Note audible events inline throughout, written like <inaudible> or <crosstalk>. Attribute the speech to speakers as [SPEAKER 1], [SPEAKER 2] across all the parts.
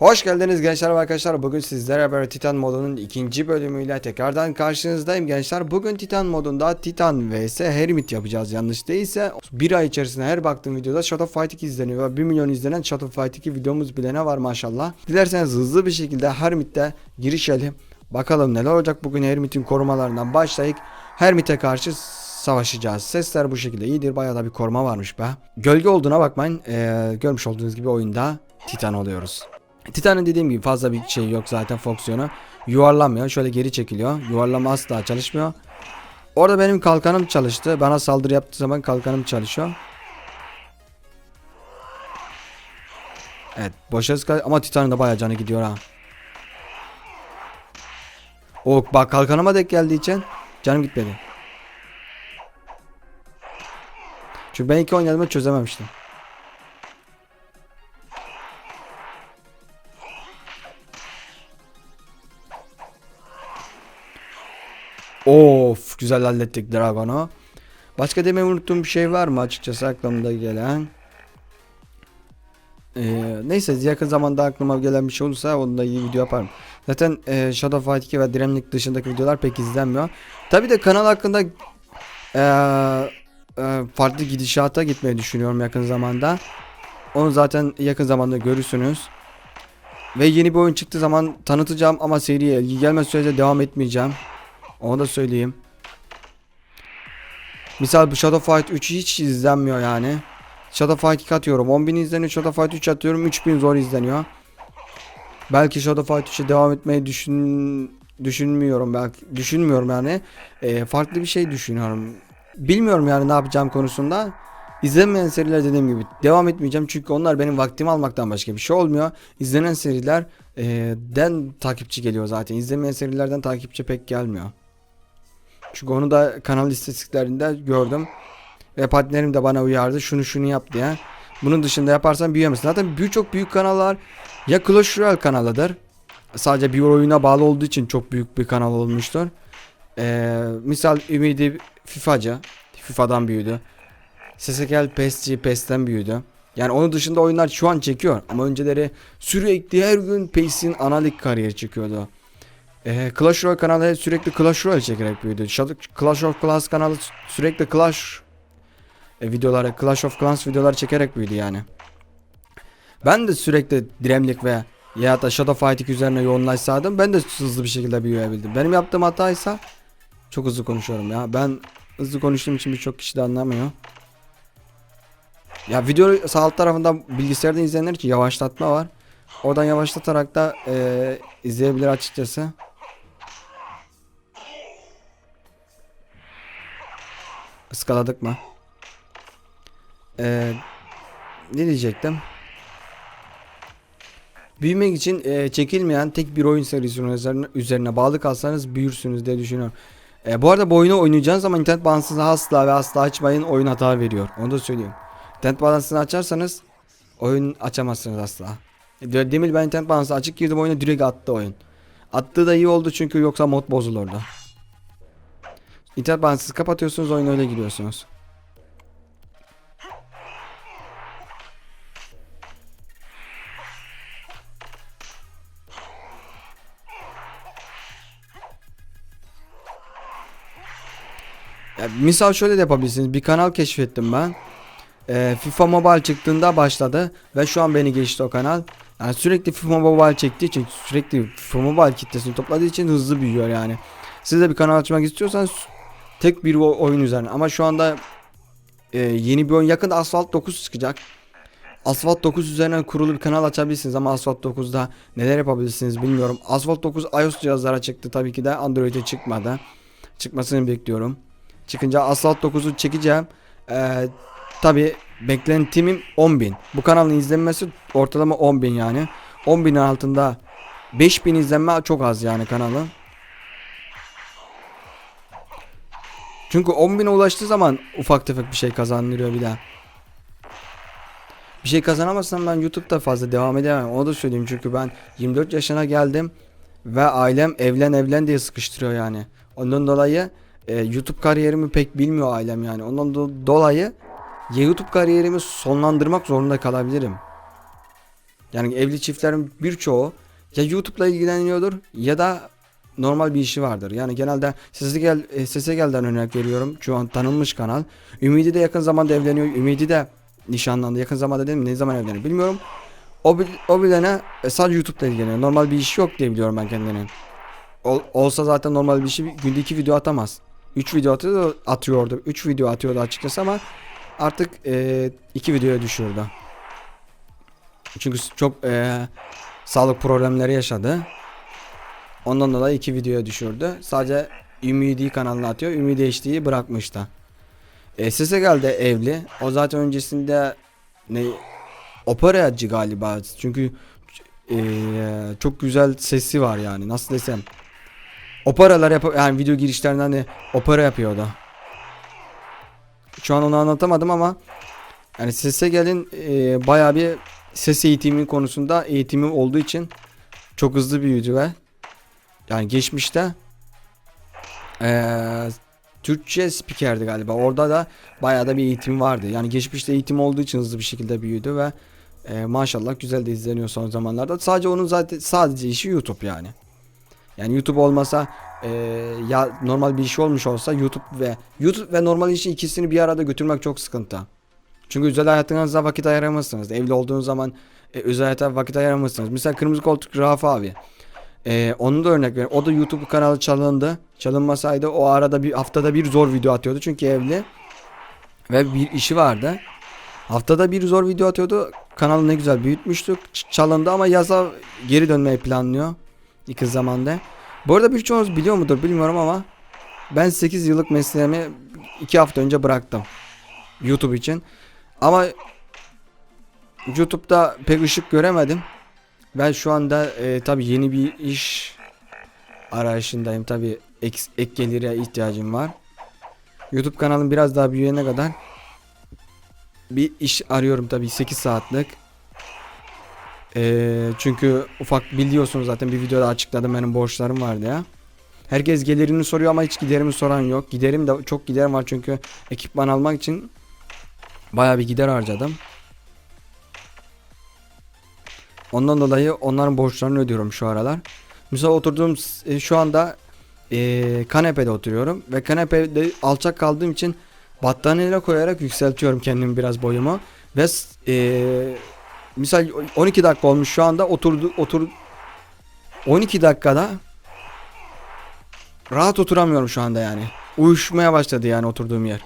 [SPEAKER 1] Hoş geldiniz gençler ve arkadaşlar. Bugün sizlere beraber Titan modunun ikinci bölümüyle tekrardan karşınızdayım gençler. Bugün Titan modunda Titan vs Hermit yapacağız yanlış değilse. Bir ay içerisinde her baktığım videoda Shadow Fight 2 izleniyor ve 1 milyon izlenen Shadow Fight 2 videomuz bile ne var maşallah. Dilerseniz hızlı bir şekilde Hermit'te girişelim. Bakalım neler olacak bugün Hermit'in korumalarından başlayıp Hermit'e karşı savaşacağız. Sesler bu şekilde iyidir. Bayağı da bir koruma varmış be. Gölge olduğuna bakmayın. Ee, görmüş olduğunuz gibi oyunda Titan oluyoruz. Titan'ın dediğim gibi fazla bir şey yok zaten fonksiyonu. Yuvarlanmıyor. Şöyle geri çekiliyor. Yuvarlama asla çalışmıyor. Orada benim kalkanım çalıştı. Bana saldırı yaptığı zaman kalkanım çalışıyor. Evet. Boşa ama Titan'ın da bayağı canı gidiyor ha. O bak kalkanıma denk geldiği için canım gitmedi. Çünkü ben iki oynadığımda çözememiştim. Of güzel hallettik Dragon'u. Başka demeyi unuttuğum bir şey var mı açıkçası aklımda gelen? Ee, neyse yakın zamanda aklıma gelen bir şey olursa onu da iyi video yaparım. Zaten e, Shadow Fight 2 ve Direnlik dışındaki videolar pek izlenmiyor. Tabi de kanal hakkında e, e, farklı gidişata gitmeyi düşünüyorum yakın zamanda. Onu zaten yakın zamanda görürsünüz. Ve yeni bir oyun çıktığı zaman tanıtacağım ama seriye ilgi gelmez sürece devam etmeyeceğim. Onu da söyleyeyim. Misal bu Shadow Fight 3 hiç izlenmiyor yani. Shadow Fight 2 atıyorum 10.000 izleniyor. Shadow Fight 3 atıyorum 3000 zor izleniyor. Belki Shadow Fight 3'e devam etmeyi düşün düşünmüyorum belki düşünmüyorum yani. Ee, farklı bir şey düşünüyorum. Bilmiyorum yani ne yapacağım konusunda. İzlenmeyen seriler dediğim gibi devam etmeyeceğim çünkü onlar benim vaktimi almaktan başka bir şey olmuyor. İzlenen seriler e, den takipçi geliyor zaten. İzlemeyen serilerden takipçi pek gelmiyor. Çünkü onu da kanal istatistiklerinde gördüm. Ve partnerim de bana uyardı şunu şunu yap diye. Bunun dışında yaparsan büyüyemezsin. Zaten birçok büyük kanallar ya Clash Royale kanalıdır. Sadece bir oyuna bağlı olduğu için çok büyük bir kanal olmuştur. Ee, misal Ümidi FIFA'cı. FIFA'dan büyüdü. SSKL PES'ci PES'ten büyüdü. Yani onun dışında oyunlar şu an çekiyor. Ama önceleri sürekli her gün PES'in ana lig kariyeri çekiyordu. Ee, Clash Royale kanalı sürekli Clash Royale çekerek büyüdü. Clash of Clans kanalı sürekli Clash e, videoları, Clash of Clans videoları çekerek büyüdü yani. Ben de sürekli Diremlik ve ya da Shadow Fight 2 üzerine yoğunlaşsaydım ben de hızlı bir şekilde büyüyebildim. Benim yaptığım hataysa çok hızlı konuşuyorum ya. Ben hızlı konuştuğum için birçok kişi de anlamıyor. Ya video sağ alt tarafında bilgisayarda izleyenler için yavaşlatma var. Oradan yavaşlatarak da e, izleyebilir açıkçası. Iskaladık mı? Ee, ne diyecektim? Büyümek için e, çekilmeyen tek bir oyun serisinin üzerine, üzerine bağlı kalsanız büyürsünüz diye düşünüyorum. E, bu arada bu oyunu oynayacağınız zaman internet bağlantısını asla ve asla açmayın oyun hata veriyor. Onu da söyleyeyim. İnternet bağlantısını açarsanız oyun açamazsınız asla. E, Demin ben internet bağlantısı açık girdim oyuna direkt attı oyun. Attığı da iyi oldu çünkü yoksa mod bozulurdu. İnternet bağlantısını kapatıyorsunuz oyuna öyle giriyorsunuz. Ya, misal şöyle de yapabilirsiniz. Bir kanal keşfettim ben. Ee, FIFA Mobile çıktığında başladı ve şu an beni geçti o kanal. Yani sürekli FIFA Mobile çektiği için sürekli FIFA Mobile kitlesini topladığı için hızlı büyüyor yani. Siz de bir kanal açmak istiyorsanız tek bir oyun üzerine ama şu anda e, yeni bir oyun yakında Asphalt 9 çıkacak. Asphalt 9 üzerine kurulu bir kanal açabilirsiniz ama Asphalt 9'da neler yapabilirsiniz bilmiyorum. Asphalt 9 iOS cihazlara çıktı tabii ki de Android'e çıkmadı. Çıkmasını bekliyorum. Çıkınca Asphalt 9'u çekeceğim. Ee, tabii beklentimim 10.000. Bu kanalın izlenmesi ortalama 10.000 yani. 10.000'in altında 5000 izlenme çok az yani kanalın. Çünkü 10.000'e ulaştığı zaman ufak tefek bir şey kazandırıyor bir daha. Bir şey kazanamazsam ben YouTube'da fazla devam edemem. Onu da söyleyeyim çünkü ben 24 yaşına geldim ve ailem evlen evlen diye sıkıştırıyor yani. Ondan dolayı e, YouTube kariyerimi pek bilmiyor ailem yani. Ondan do- dolayı YouTube kariyerimi sonlandırmak zorunda kalabilirim. Yani evli çiftlerin birçoğu ya YouTube'la ilgileniyordur ya da normal bir işi vardır. Yani genelde sese gel e, sese gelden örnek veriyorum. Şu an tanınmış kanal. Ümidi de yakın zamanda evleniyor. Ümidi de nişanlandı. Yakın zamanda dedim ne zaman evlenir bilmiyorum. O, o bilene e, sadece YouTube'la ilgileniyor. Normal bir işi yok diye biliyorum ben kendinin. Ol- olsa zaten normal bir işi günde iki video atamaz. 3 video atıyordu, atıyordu. 3 video atıyordu açıkçası ama artık 2 videoya düşürdü. Çünkü çok e, sağlık problemleri yaşadı. Ondan dolayı 2 videoya düşürdü. Sadece Ümidi kanalına atıyor. Ümidi HD'yi bırakmıştı. E, Sese geldi evli. O zaten öncesinde ne operacı galiba. Çünkü e, çok güzel sesi var yani. Nasıl desem. Operalar yap yani video girişlerinden hani opera yapıyordu. Şu an onu anlatamadım ama yani sese gelin e, bayağı bir ses eğitimi konusunda eğitimi olduğu için çok hızlı büyüdü ve yani geçmişte eee Türkçe spikerdi galiba. Orada da bayağı da bir eğitim vardı. Yani geçmişte eğitim olduğu için hızlı bir şekilde büyüdü ve eee, maşallah güzel de izleniyor son zamanlarda. Sadece onun zaten sadece işi YouTube yani. Yani YouTube olmasa eee, ya normal bir iş olmuş olsa YouTube ve YouTube ve normal işi ikisini bir arada götürmek çok sıkıntı. Çünkü özel hayatınızda vakit ayıramazsınız. Evli olduğunuz zaman e, özel hayata vakit ayıramazsınız. Mesela Kırmızı Koltuk Rafa abi. E, onun da örnek ver. O da YouTube kanalı çalındı. Çalınmasaydı o arada bir haftada bir zor video atıyordu. Çünkü evli. Ve bir işi vardı. Haftada bir zor video atıyordu. Kanalı ne güzel büyütmüştük. Çalındı ama yaza geri dönmeyi planlıyor. İki zamanda. Bu arada birçoğunuz biliyor mudur bilmiyorum ama ben 8 yıllık mesleğimi 2 hafta önce bıraktım. YouTube için. Ama YouTube'da pek ışık göremedim. Ben şu anda e, tabii yeni bir iş arayışındayım. Tabii ek, ek gelire ihtiyacım var. YouTube kanalım biraz daha büyüyene kadar bir iş arıyorum tabii 8 saatlik. E, çünkü ufak biliyorsunuz zaten bir videoda açıkladım benim borçlarım vardı ya. Herkes gelirini soruyor ama hiç giderimi soran yok. Giderim de çok giderim var çünkü ekipman almak için bayağı bir gider harcadım. Ondan dolayı onların borçlarını ödüyorum şu aralar. Mesela oturduğum e, şu anda e, kanepede oturuyorum ve kanepede alçak kaldığım için battaniyeyle koyarak yükseltiyorum kendimi biraz boyumu ve e, misal 12 dakika olmuş şu anda oturdu otur 12 dakikada rahat oturamıyorum şu anda yani. Uyuşmaya başladı yani oturduğum yer.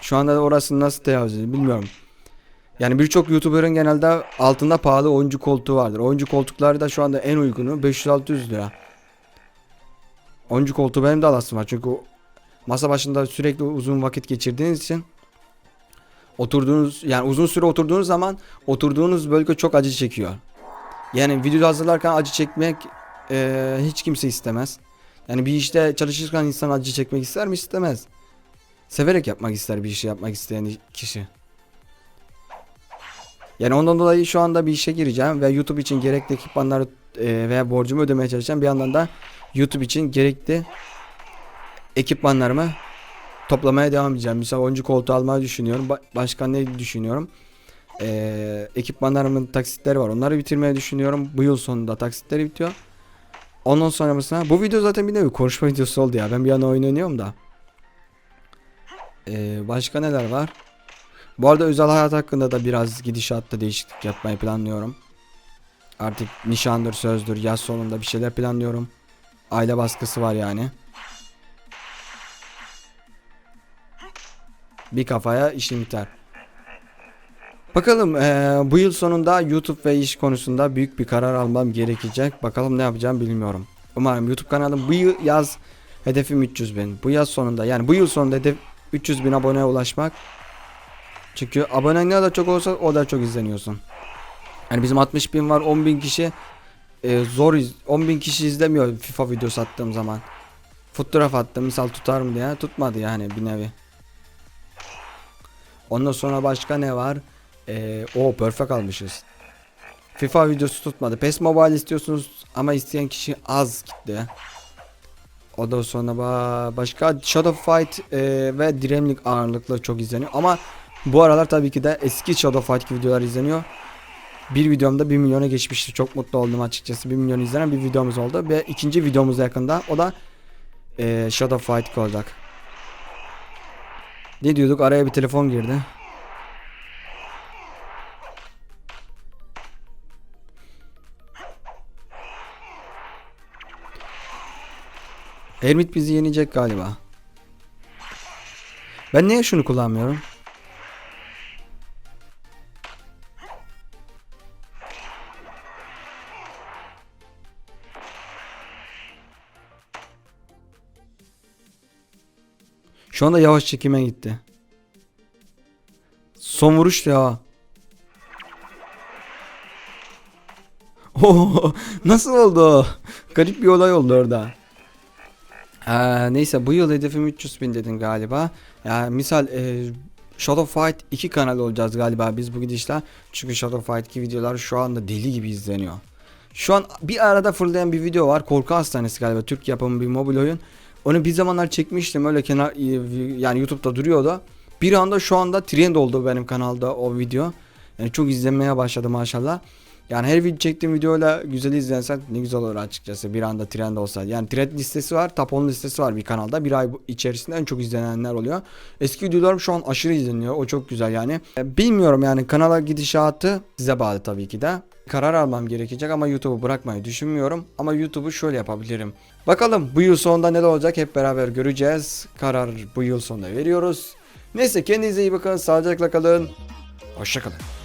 [SPEAKER 1] Şu anda orası nasıl ediyor bilmiyorum. Yani birçok YouTuber'ın genelde altında pahalı oyuncu koltuğu vardır. Oyuncu koltukları da şu anda en uygunu 500-600 lira. Oyuncu koltuğu benim de alasım var çünkü masa başında sürekli uzun vakit geçirdiğiniz için oturduğunuz yani uzun süre oturduğunuz zaman oturduğunuz bölge çok acı çekiyor. Yani video hazırlarken acı çekmek eee, hiç kimse istemez. Yani bir işte çalışırken insan acı çekmek ister mi? İstemez. Severek yapmak ister bir işi yapmak isteyen kişi. Yani ondan dolayı şu anda bir işe gireceğim ve YouTube için gerekli ekipmanları e, veya borcumu ödemeye çalışacağım. Bir yandan da YouTube için gerekli ekipmanlarımı toplamaya devam edeceğim. Mesela oyuncu koltuğu almayı düşünüyorum. Ba- başka ne düşünüyorum? E, ekipmanlarımın taksitleri var. Onları bitirmeyi düşünüyorum. Bu yıl sonunda taksitleri bitiyor. Ondan sonra mesela bu video zaten bir nevi konuşma videosu oldu ya. Ben bir yana oyun oynuyorum da. E, başka neler var? Bu arada özel hayat hakkında da biraz gidişatta değişiklik yapmayı planlıyorum. Artık nişandır, sözdür, yaz sonunda bir şeyler planlıyorum. Aile baskısı var yani. Bir kafaya işim biter. Bakalım eee, bu yıl sonunda YouTube ve iş konusunda büyük bir karar almam gerekecek. Bakalım ne yapacağım bilmiyorum. Umarım YouTube kanalım bu yıl yaz hedefim 300 bin. Bu yaz sonunda yani bu yıl sonunda hedef 300 bin aboneye ulaşmak. Çünkü abonen ne kadar çok olsa o da çok izleniyorsun. Yani bizim 60 bin var 10 bin kişi e, zor iz 10 bin kişi izlemiyor FIFA videosu attığım zaman. Fotoğraf attım misal tutar mı diye tutmadı yani bir nevi. Ondan sonra başka ne var? E, o perfect almışız. FIFA videosu tutmadı. PES Mobile istiyorsunuz ama isteyen kişi az gitti. O da sonra ba- başka Shadow Fight e, ve Dreamlik ağırlıklı çok izleniyor ama bu aralar tabii ki de eski Shadow Fight videolar izleniyor. Bir videomda 1 milyona geçmişti. Çok mutlu oldum açıkçası. 1 milyon izlenen bir videomuz oldu. Ve ikinci videomuz yakında. O da eee Shadow Fight olacak. Ne diyorduk? Araya bir telefon girdi. Hermit bizi yenecek galiba. Ben niye şunu kullanmıyorum? Şu anda yavaş çekime gitti. Son vuruş ya. Oo, <laughs> nasıl oldu? Garip bir olay oldu orada. Ee, neyse bu yıl hedefim 300 bin dedin galiba. Yani misal e, Shadow Fight 2 kanal olacağız galiba biz bu gidişle. Çünkü Shadow Fight 2 videolar şu anda deli gibi izleniyor. Şu an bir arada fırlayan bir video var. Korku Hastanesi galiba Türk yapımı bir mobil oyun. Onu bir zamanlar çekmiştim öyle kenar yani YouTube'da duruyordu. Bir anda şu anda trend oldu benim kanalda o video. Yani çok izlenmeye başladı maşallah. Yani her video çektiğim videoyla güzel izlensen ne güzel olur açıkçası bir anda trend olsaydı. Yani trend listesi var, top 10 listesi var bir kanalda. Bir ay içerisinde en çok izlenenler oluyor. Eski videolarım şu an aşırı izleniyor. O çok güzel yani. E, Bilmiyorum yani kanala gidişatı size bağlı tabii ki de. Karar almam gerekecek ama YouTube'u bırakmayı düşünmüyorum. Ama YouTube'u şöyle yapabilirim. Bakalım bu yıl sonunda neler olacak hep beraber göreceğiz. Karar bu yıl sonunda veriyoruz. Neyse kendinize iyi bakın. Sağlıcakla kalın. Hoşçakalın.